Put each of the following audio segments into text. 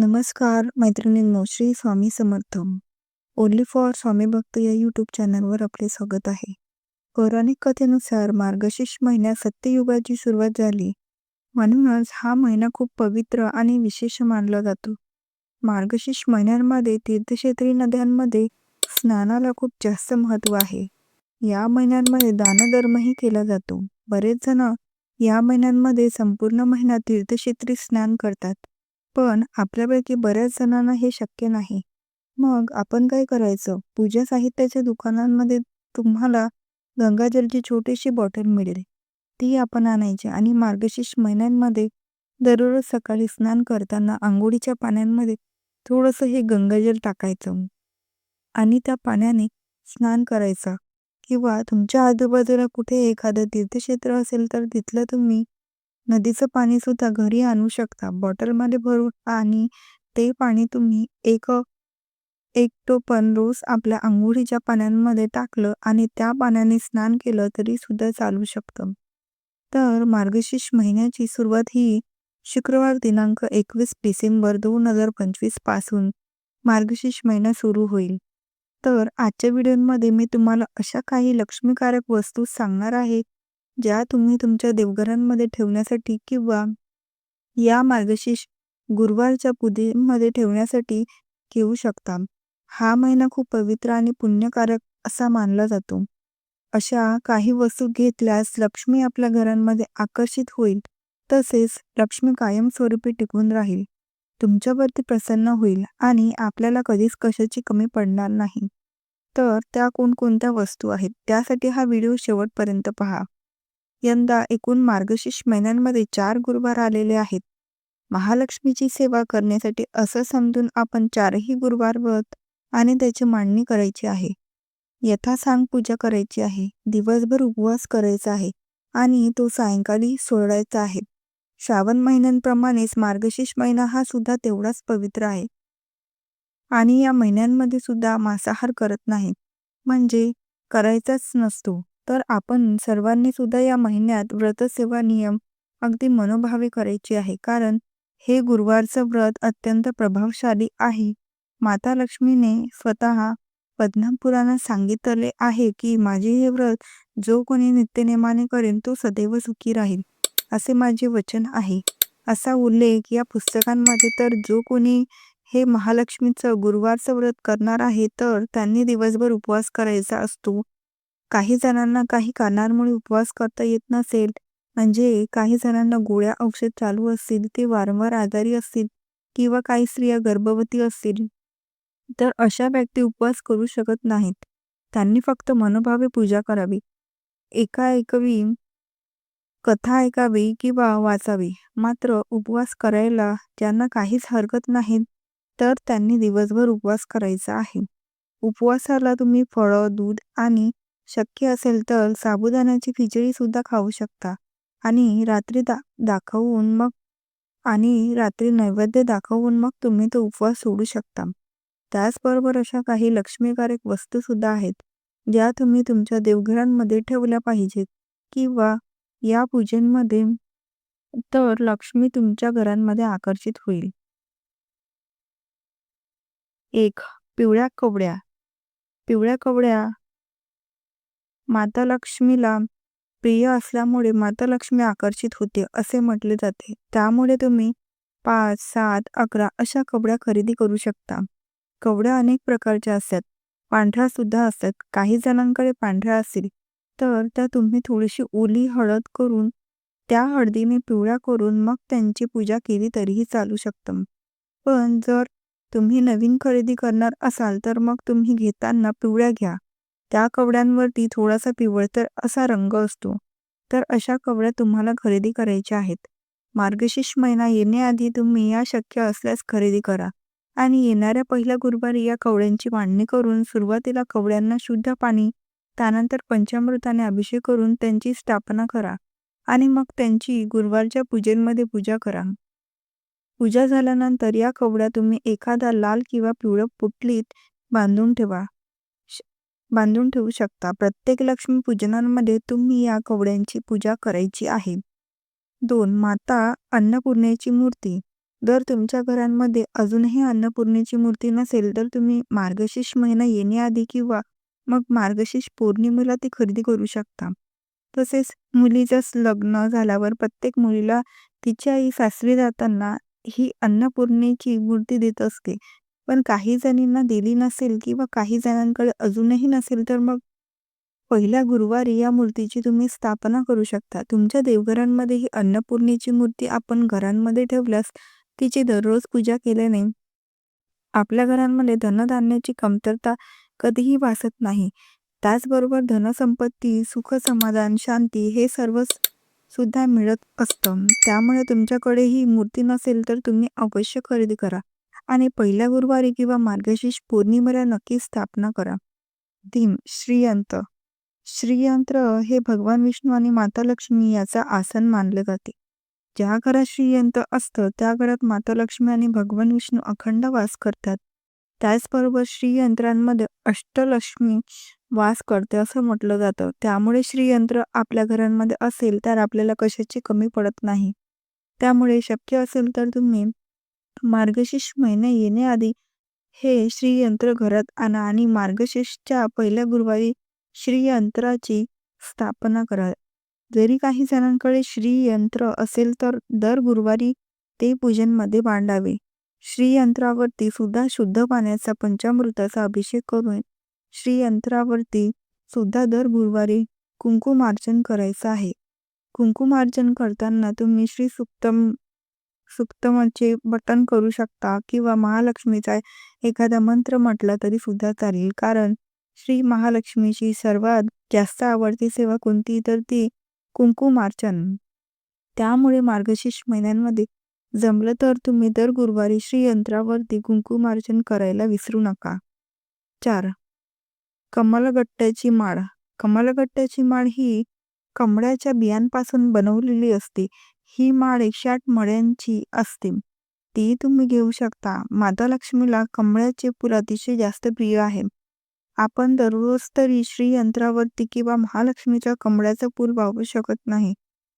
नमस्कार मैत्रिणींनो Shri Swami Samarth. Only for स्वामी भक्त या यूट्यूब चॅनलवर आपले स्वागत आहे. पौराणिक कथेनुसार मार्गशीर्ष महिन्यात सत्ययुगाची सुरुवात झाली. म्हणूनच हा महिना खूप पवित्र आणि विशेष मानला जातो. मार्गशीर्ष महिन्यांमध्ये तीर्थक्षेत्री नद्यांमध्ये स्नानाला खूप जास्त महत्त्व आहे. या महिन्यांमध्ये दानधर्मही केला जातो. बरेच जण या महिन्यांमध्ये संपूर्ण महिना तीर्थक्षेत्री स्नान करतात. पण आपल्यापैकी बऱ्याच जणांना हे शक्य नाही. मग आपण काय करायचं? पूजा साहित्याच्या दुकानांमध्ये तुम्हाला गंगाजलची छोटीशी बॉटल मिळेल. ती आपण आणायची आणि मार्गशीर्ष महिन्यांमध्ये दररोज सकाळी स्नान करताना आंघोळीच्या पाण्यामध्ये थोडंसं हे गंगाजल टाकायचं आणि त्या पाण्याने स्नान करायचं. किंवा तुमच्या आजूबाजूला कुठे एखादं तीर्थक्षेत्र असेल तर तिथलं तुम्ही नदीचं पाणी सुद्धा घरी आणू शकता. बॉटलमध्ये भरून आणि ते पाणी तुम्ही एक एक टोपण रोज आपल्या आंघोळीच्या पाण्यांमध्ये टाकलं आणि त्या पाण्याने स्नान केलं तरी सुद्धा चालू शकतं. तर मार्गशीर्ष महिन्याची सुरुवात ही शुक्रवार दिनांक एकवीस डिसेंबर दोन हजार पंचवीसपासून मार्गशीर्ष महिना सुरू होईल. तर आजच्या व्हिडिओमध्ये मी तुम्हाला अशा काही लक्ष्मीकारक वस्तू सांगणार आहे. ज्या तुम्ही तुमच्या देवघरांमध्ये ठेवण्यासाठी किंवा या मार्गशीर्ष गुरुवारच्या पूजेमध्ये ठेवण्यासाठी घेऊ शकता. हा महिना खूप पवित्र आणि पुण्यकारक असा मानला जातो. अशा काही वस्तू घेतल्यास लक्ष्मी आपल्या घरांमध्ये आकर्षित होईल. तसेच लक्ष्मी कायमस्वरूपी टिकून राहील. तुमच्यावरती प्रसन्न होईल आणि आपल्याला कधीच कशाची कमी पडणार नाही. तर त्या कोणकोणत्या वस्तू आहेत? त्यासाठी हा व्हिडिओ शेवटपर्यंत पहा. यंदा एकूण मार्गशीर्ष महिन्यांमध्ये चार गुरुवार आलेले आहेत. महालक्ष्मीची सेवा करण्यासाठी असं समजून आपण चारही गुरुवार व्रत आणि त्याची मांडणी करायची आहे. यथासांग पूजा करायची आहे दिवसभर उपवास करायचा आहे आणि तो सायंकाळी सोडायचा आहे. श्रावण महिन्यांप्रमाणेच मार्गशीर्ष महिना हा सुद्धा तेवढाच पवित्र आहे. आणि या महिन्यांमध्ये सुद्धा मांसाहार करत नाही. म्हणजे करायचाच नसतो. तर आपण सर्वांनी सुद्धा या महिन्यात व्रतसेवा नियम अगदी मनोभावे करायची आहे. कारण हे गुरुवारचं व्रत अत्यंत प्रभावशाली आहे. माता लक्ष्मीने स्वतः पद्मपुराणात सांगितले आहे की माझे हे व्रत जो कोणी नित्यनेमाने करेन तो सदैव सुखी राहील. असे माझे वचन आहे. असा उल्लेख या पुस्तकांमध्ये तर जो कोणी हे महालक्ष्मीचं गुरुवारचं व्रत करणार आहे तर त्यांनी दिवसभर उपवास करायचा असतो. काही जणांना काही कारणांमुळे उपवास करता येत नसेल म्हणजे काही जणांना गोळ्या औषध चालू असतील ते वारंवार आजारी असतील किंवा काही स्त्रिया गर्भवती असतील तर अशा व्यक्ती उपवास करू शकत नाहीत. त्यांनी फक्त मनोभावे पूजा करावी. एका ऐकवी कथा ऐकावी किंवा वाचावी. मात्र उपवास करायला ज्यांना काहीच हरकत नाही तर त्यांनी दिवसभर उपवास करायचा आहे. उपवासाला तुम्ही फळं दूध आणि शक्य असेल तर साबुदाण्याची खिचडी सुद्धा खाऊ शकता. आणि रात्री दा दाखवून मग आणि रात्री नैवेद्य दाखवून मग तुम्ही तो उपवास सोडू शकता. त्याचबरोबर अशा काही लक्ष्मीकारक वस्तू सुद्धा आहेत ज्या तुम्ही तुमच्या देवघरांमध्ये ठेवल्या पाहिजेत किंवा या पूजेमध्ये तर लक्ष्मी तुमच्या घरांमध्ये आकर्षित होईल. एक पिवळ्या कवड्या. पिवळ्या कवड्या माता लक्ष्मीला प्रिय असल्यामुळे माता लक्ष्मी आकर्षित होते असे म्हटले जाते. त्यामुळे तुम्ही पाच सात अकरा अशा कवड्या खरेदी करू शकता. कवड्या अनेक प्रकारच्या असतात. पांढऱ्या सुद्धा असतात. काही जणांकडे पांढऱ्या असतील तर त्या तुम्ही थोडीशी ओली हळद करून त्या हळदीने पिवळ्या करून मग त्यांची पूजा केली तरीही चालू शकतं. पण जर तुम्ही नवीन खरेदी करणार असाल तर मग तुम्ही घेताना पिवळ्या घ्या. त्या कवड्यांवरती थोडासा पिवळतर असा रंग असतो. तर अशा कवड्या तुम्हाला खरेदी करायच्या आहेत. मार्गशीर्ष महिना येण्याआधी तुम्ही या शक्य असल्यास खरेदी करा. आणि येणाऱ्या पहिल्या गुरुवारी या कवड्यांची मांडणी करून सुरुवातीला कवड्यांना शुद्ध पाणी त्यानंतर पंचामृताने अभिषेक करून त्यांची स्थापना करा. आणि मग त्यांची गुरुवारच्या पूजेमध्ये पूजा करा. पूजा झाल्यानंतर या कवड्या तुम्ही एखादा लाल किंवा पिवळं पुटलीत बांधून ठेवा. बांधून ठेवू शकता. प्रत्येक लक्ष्मी पूजनांमध्ये तुम्ही या कवड्यांची पूजा करायची आहे. दोन माता अन्नपूर्णेची मूर्ती. जर तुमच्या घरांमध्ये अजूनही अन्नपूर्णेची मूर्ती नसेल तर तुम्ही मार्गशीर्ष महिना येण्याआधी किंवा मग मार्गशीर्ष पौर्णिमेला ती खरेदी करू शकता. तसेच मुलीचं लग्न झाल्यावर प्रत्येक मुलीला तिची आई सासरी जाताना ही अन्नपूर्णेची मूर्ती देत असते. पण काही जणींना दिली नसेल किंवा काही जणांकडे अजूनही नसेल तर मग पहिल्या गुरुवारी या मूर्तीची तुम्ही स्थापना करू शकता. तुमच्या देवघरांमध्ये ही अन्नपूर्णेची मूर्ती आपण घरांमध्ये ठेवल्यास तिची दररोज पूजा केल्याने आपल्या घरांमध्ये धनधान्याची कमतरता कधीही भासत नाही. त्याचबरोबर धनसंपत्ती सुख समाधान शांती हे सर्व सुद्धा मिळत असतं. त्यामुळे तुमच्याकडे ही मूर्ती नसेल तर तुम्ही अवश्य खरेदी करा. आणि पहिल्या गुरुवारी किंवा मार्गशीर्ष पौर्णिमेला नक्की स्थापना करा. तीन श्रीयंत्र श्रीयंत्र हे भगवान विष्णू आणि माता लक्ष्मी याचा आसन मानले जाते. ज्या घरात श्रीयंत्र असतं त्या घरात माता लक्ष्मी आणि भगवान विष्णू अखंड वास करतात. त्याचबरोबर श्रीयंत्रांमध्ये अष्टलक्ष्मी वास करते असं म्हटलं जातं. त्यामुळे श्रीयंत्र आपल्या घरांमध्ये असेल तर आपल्याला कशाची कमी पडत नाही. त्यामुळे शक्य असेल तर तुम्ही मार्गशीर्ष महिना येण्याआधी हे श्रीयंत्र घरात आणा आणि मार्गशीर्षच्या पहिल्या गुरुवारी श्रीयंत्राची स्थापना करा. जरी काही जणांकडे श्रीयंत्र असेल तर दर गुरुवारी ते पूजनमध्ये मांडावे. श्रीयंत्रावरती सुद्धा शुद्ध पाण्याचा पंचामृताचा अभिषेक करून श्रीयंत्रावरती सुद्धा दर गुरुवारी कुंकुमार्चन करायचं आहे. कुंकुमार्चन करताना तुम्ही श्री सुक्तम सुक्तमचे बटन करू शकता किंवा महालक्ष्मीचा एखादा मंत्र म्हटला तरी सुद्धा चालेल. कारण श्री महालक्ष्मीची सर्वात जास्त आवडती सेवा कोणती? तर ती कुंकुमार्चन त्यामुळे मार्गशीर्ष महिन्यांमध्ये जमलं तर तुम्ही दर गुरुवारी श्री यंत्रावरती कुंकुमार्चन करायला विसरू नका. चार. कमलगट्ट्याची माळ. कमलगट्ट्याची माळ ही कमळाच्या बियांपासून बनवलेली असते. ही माळ एकशे आठ मळ्यांची असते. ती तुम्ही घेऊ शकता. माता लक्ष्मीला कमळाचे फूल अतिशय जास्त प्रिय आहे. आपण दररोज तरी श्री यंत्रावरती किंवा महालक्ष्मीच्या कमळाचं फूल वापरू शकत नाही.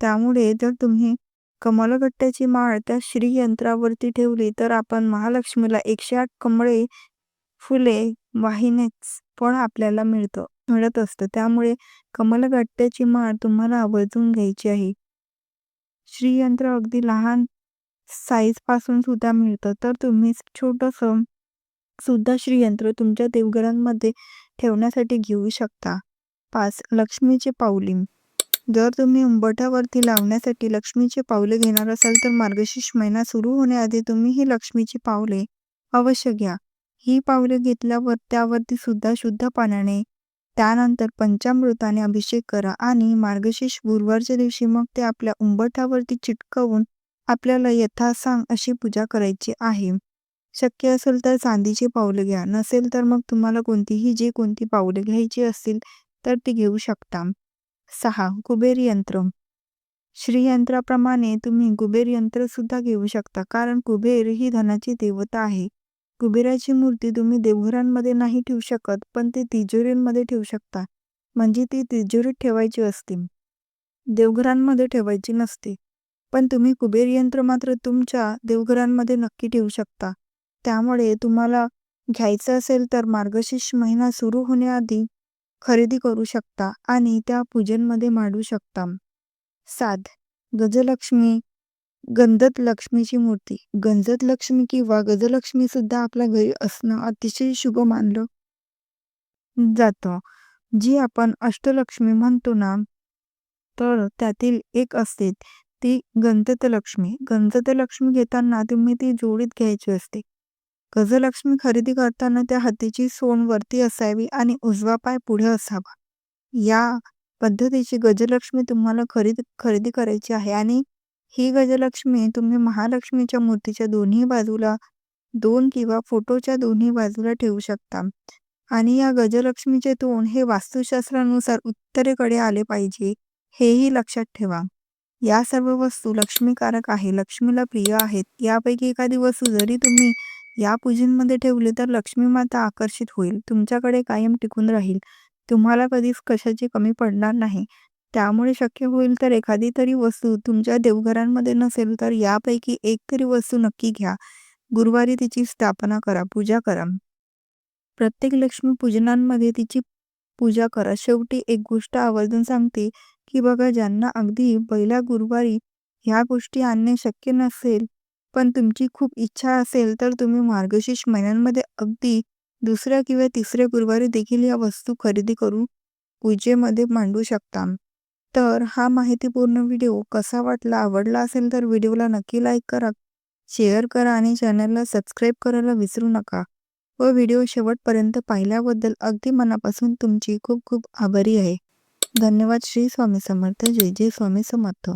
त्यामुळे जर तुम्ही कमलगट्ट्याची माळ त्या श्री यंत्रावरती ठेवली तर आपण महालक्ष्मीला एकशे आठ कमळे फुले वाहिनेच पण आपल्याला मिळतं मिळत असतं. त्यामुळे कमलगट्ट्याची माळ तुम्हाला आवर्जून घ्यायची आहे. श्रीयंत्र अगदी लहान साईजपासून सुद्धा मिळतं. तर तुम्ही छोटंसं सुद्धा श्रीयंत्र तुमच्या देवघरांमध्ये ठेवण्यासाठी घेऊ शकता. पाच लक्ष्मीचे पाऊली. जर तुम्ही उंबरठ्यावरती लावण्यासाठी लक्ष्मीचे पावले घेणार असाल तर मार्गशीर्ष महिना सुरू होण्याआधी तुम्ही ही लक्ष्मीची पावले अवश्य घ्या. ही पावले घेतल्यावर त्यावरती सुद्धा शुद्ध पाण्याने त्यानंतर पंचामृताने अभिषेक करा आणि मार्गशीर्ष गुरुवारच्या दिवशी मग ते आपल्या उंबरठ्यावरती चिटकवून आपल्याला यथासांग अशी पूजा करायची आहे. शक्य असेल तर चांदीची पावलं घ्या नसेल तर मग तुम्हाला कोणतीही जी कोणती पावलं घ्यायची असतील तर ती घेऊ शकता. सहा. कुबेर यंत्र. श्रीयंत्राप्रमाणे तुम्ही कुबेर यंत्र सुद्धा घेऊ शकता कारण कुबेर ही धनाची देवता आहे. कुबेराची मूर्ती तुम्ही देवघरांमध्ये नाही ठेवू शकत पण ती तिजोरींमध्ये ठेवू शकता. म्हणजे ती तिजोरीत ठेवायची असते. देवघरांमध्ये ठेवायची नसते. पण तुम्ही कुबेर यंत्र मात्र तुमच्या देवघरांमध्ये नक्की ठेवू शकता. त्यामुळे तुम्हाला घ्यायचं असेल तर मार्गशीर्ष महिना सुरू होण्याआधी खरेदी करू शकता आणि त्या पूजनमध्ये मांडू शकता. सात गजलक्ष्मी गंधत लक्ष्मीची मूर्ती. गंधत लक्ष्मी किंवा गजलक्ष्मी सुद्धा आपल्या घरी असणं अतिशय शुभ मानलं जातं. जी आपण अष्टलक्ष्मी म्हणतो ना तर त्यातील एक असते ती गंधत लक्ष्मी. गंधत लक्ष्मी घेताना तुम्ही ती जोडीत घ्यायची असते. गजलक्ष्मी खरेदी करताना त्या हातीची सोन वरती असावी आणि उजवा पाय पुढे असावा. या पद्धतीची गजलक्ष्मी तुम्हाला खरेदी खरेदी करायची आहे आणि ही गजलक्ष्मी तुम्ही महालक्ष्मीच्या मूर्तीच्या दोन्ही बाजूला दोन किंवा फोटोच्या दोन्ही बाजूला ठेवू शकता. आणि या गजलक्ष्मीचे तोंड हे वास्तुशास्त्रानुसार उत्तरेकडे आले पाहिजे हेही लक्षात ठेवा. या सर्व वस्तू लक्ष्मीकारक आहे लक्ष्मीला प्रिय आहेत. यापैकी एखादी वस्तू जरी तुम्ही या पूजेमध्ये ठेवली तर लक्ष्मी माता आकर्षित होईल. तुमच्याकडे कायम टिकून राहील. तुम्हाला कधीच कशाची कमी पडणार नाही. त्यामुळे शक्य होईल तर एखादी तरी वस्तू तुमच्या देवघरांमध्ये नसेल तर यापैकी एक तरी वस्तू नक्की घ्या. गुरुवारी तिची स्थापना करा, पूजा करा. प्रत्येक लक्ष्मीपूजनामध्ये तिची पूजा करा. शेवटी एक गोष्ट आवर्जून सांगते, की बघा ज्यांना अगदी पहिल्या गुरुवारी ह्या गोष्टी आणणे शक्य नसेल, पण तुमची खूप इच्छा असेल तर तुम्ही मार्गशीर्ष महिन्यांमध्ये अगदी दुसऱ्या किंवा तिसऱ्या गुरुवारी देखील या वस्तू खरेदी करून पूजेमध्ये मांडू शकता. तर हा माहितीपूर्ण व्हिडिओ कसा वाटला? आवडला असेल तर व्हिडिओला नक्की लाईक करा, शेअर करा आणि चॅनलला सबस्क्राईब करायला विसरू नका. व व्हिडिओ शेवटपर्यंत पाहिल्याबद्दल अगदी मनापासून तुमची खूप खूप आभारी आहे. धन्यवाद. श्री स्वामी समर्थ. जय जय स्वामी समर्थ.